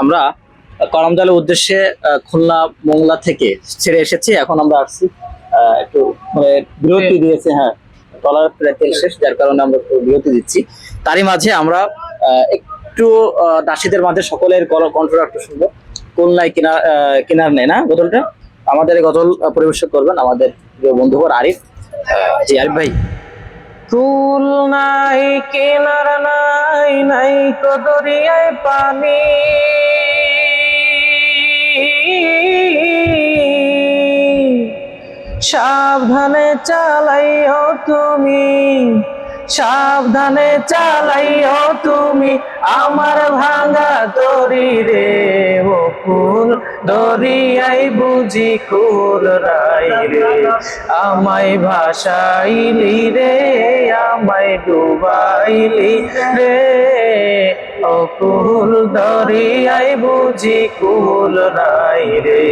আমরা করমদালের উদ্দেশ্যে খুলনা মোংলা থেকে ছেড়ে এসেছি। এখন আমরা আসছি একটু মানে বিরতি দিয়েছে হ্যাঁ। টলার প্রায় তেল শেষ যার কারণে আমরা একটু বিরতি দিচ্ছি। তারই মাঝে আমরা একটু আহ, দাসীদের মাঝে সকলের কণ্ঠটা একটু শুনব। খুলনায় কিনার আহ, কিনার নেই না গজলটা আমাদের এই গজল পরিবেশন করবেন আমাদের প্রিয় বন্ধুবর আরিফ জি আরিফ ভাই। কুল নাই কেনার নাই নাই তো দরিয়ায় পানি। সাবধানে চালাই চালাইও তুমি, সাবধানে চালাই চালাইও তুমি, আমার ভাঙা দড়ি রে ও কুল দরিয়াই বুঝি কুল রাই রে। আমায় ভাসাইলি রে, আমায় ডুবাইলি রে, ও কুল দরিয়াই বুঝি কুল নাই রে।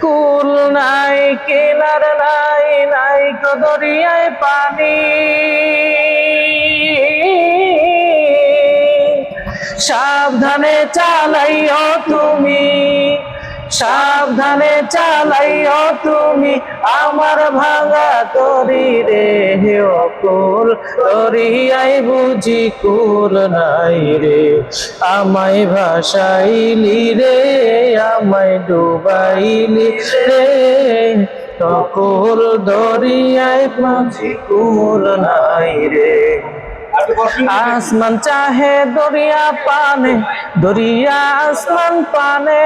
কুল নাই কেনার নাই নাই কদরিয়ায় পানি। সাবধানে চালাইও তুমি। সাবধানে চালাইও তুমি আমার ভাঙা তরি রে হে অকুল। তরিয়াই বুঝি কুল নাই রে। আমায় ভাসাইলি রে, আমায় ডুবাইলি রে। অকুল দরিয়ায় বুঝি কুল নাই রে। আসমান চাহে, দরিয়া পানে, দরিয়া আসমান পানে।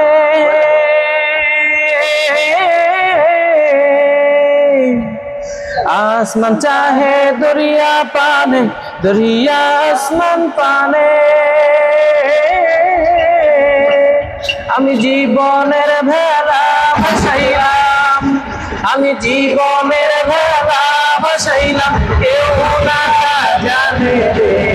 আসমান চাহে, দরিয়া পানে, দরিয়া আসমান পানে। আমি জীবনের ভেলা ভাসাইলাম, আমি জীবনের ভেলা ভাসাইলাম কেউ না জানে